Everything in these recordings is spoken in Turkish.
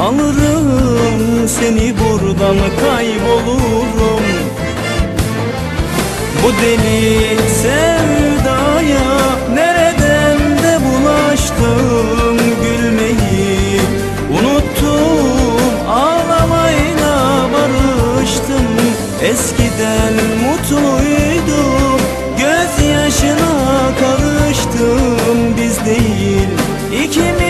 Alırım seni buradan kaybolurum. Bu deli sevdaya nereden de bulaştım Gülmeyi? Unuttum ağlamayla barıştım. Eskiden mutluydum gözyaşına karıştım. Biz değil ikimizi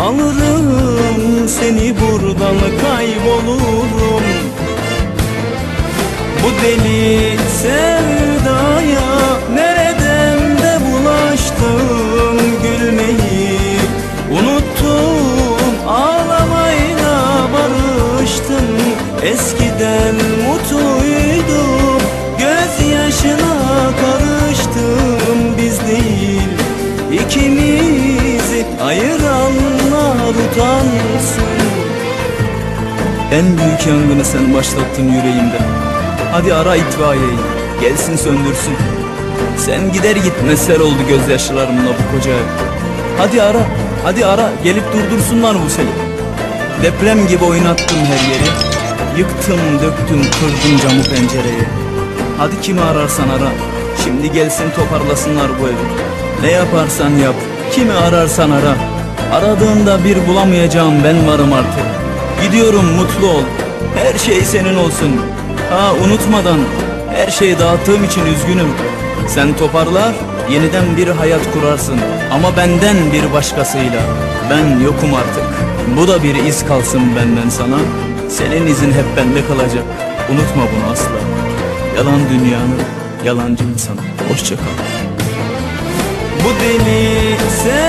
Alırım seni buradan kaybolurum. Bu deli sevdaya nereden de bulaştım Gülmeyi? Unuttum ağlamayla barıştım Eskiden mutluydum gözyaşına karıştım. Biz değil ikimizi ayıranlar utansın. En büyük yangını sen başlattın yüreğimde. Hadi ara itfaiyeyi gelsin söndürsün. Sen gider gitmez sel oldu gözyaşlarımla bu koca ev. Hadi ara hadi ara gelip durdursunlar bu seli. Deprem gibi oynattım her yeri. Yıktım döktüm kırdım camı pencereyi. Hadi kimi ararsan ara Şimdi gelsin toparlasınlar bu evi. Ne yaparsan yap Kimi ararsan ara Aradığında bir bulamayacağım ben varım artık. Gidiyorum mutlu ol. Her şey senin olsun. Ha unutmadan Her şeyi dağıttığım için üzgünüm. Sen toparlar Yeniden bir hayat kurarsın. Ama benden bir başkasıyla. Ben yokum artık. Bu da bir iz kalsın benden sana. Senin izin hep bende kalacak. Unutma bunu asla. Yalan dünyanın Yalancı insanı. Hoşça kal. Bu deli sevdaya